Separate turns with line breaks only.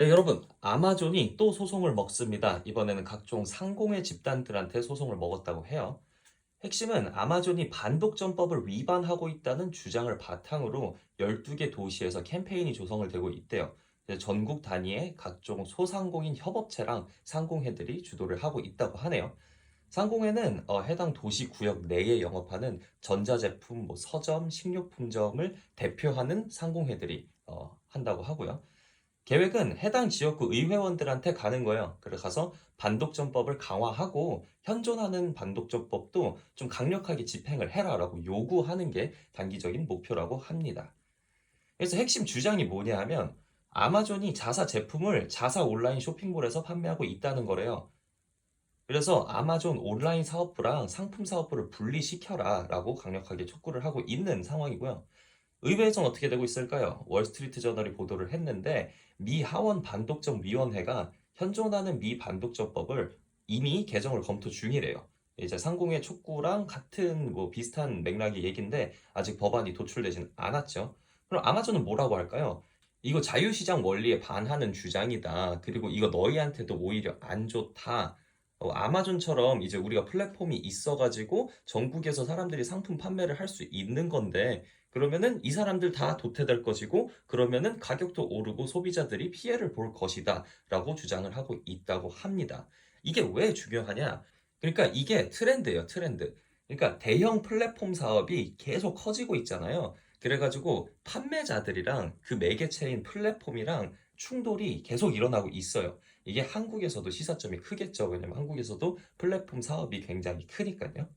네, 여러분. 아마존이 또 소송을 먹습니다. 이번에는 각종 상공의 집단들한테 소송을 먹었다고 해요. 핵심은 아마존이 반독점법을 위반하고 있다는 주장을 바탕으로 12개 도시에서 캠페인이 조성을 되고 있대요. 전국 단위의 각종 소상공인 협업체랑 상공회들이 주도를 하고 있다고 하네요. 상공회는 어, 해당 도시 구역 내에 영업하는 전자제품, 뭐 서점, 식료품점을 대표하는 상공회들이 어, 한다고 하고요. 계획은 해당 지역구 의회원들한테 가는 거예요. 그래 가서 반독점법을 강화하고 현존하는 반독점법도 좀 강력하게 집행을 해라라고 요구하는 게 단기적인 목표라고 합니다. 그래서 핵심 주장이 뭐냐 하면 아마존이 자사 제품을 자사 온라인 쇼핑몰에서 판매하고 있다는 거래요. 그래서 아마존 온라인 사업부랑 상품 사업부를 분리시켜라 라고 강력하게 촉구를 하고 있는 상황이고요. 의회에선 어떻게 되고 있을까요? 월스트리트 저널이 보도를 했는데 미 하원 반독점 위원회가 현존하는 미 반독점법을 이미 개정을 검토 중이래요. 이제 상공의 촉구랑 같은 뭐 비슷한 맥락의 얘기인데 아직 법안이 도출되진 않았죠. 그럼 아마존은 뭐라고 할까요? 이거 자유시장 원리에 반하는 주장이다. 그리고 이거 너희한테도 오히려 안 좋다. 어, 아마존처럼 이제 우리가 플랫폼이 있어가지고 전국에서 사람들이 상품 판매를 할 수 있는 건데 그러면은 이 사람들 다 도태될 것이고 그러면은 가격도 오르고 소비자들이 피해를 볼 것이다 라고 주장을 하고 있다고 합니다. 이게 왜 중요하냐? 그러니까 이게 트렌드예요, 트렌드. 그러니까 대형 플랫폼 사업이 계속 커지고 있잖아요. 그래가지고 판매자들이랑 그 매개체인 플랫폼이랑 충돌이 계속 일어나고 있어요. 이게 한국에서도 시사점이 크겠죠. 왜냐면 한국에서도 플랫폼 사업이 굉장히 크니까요.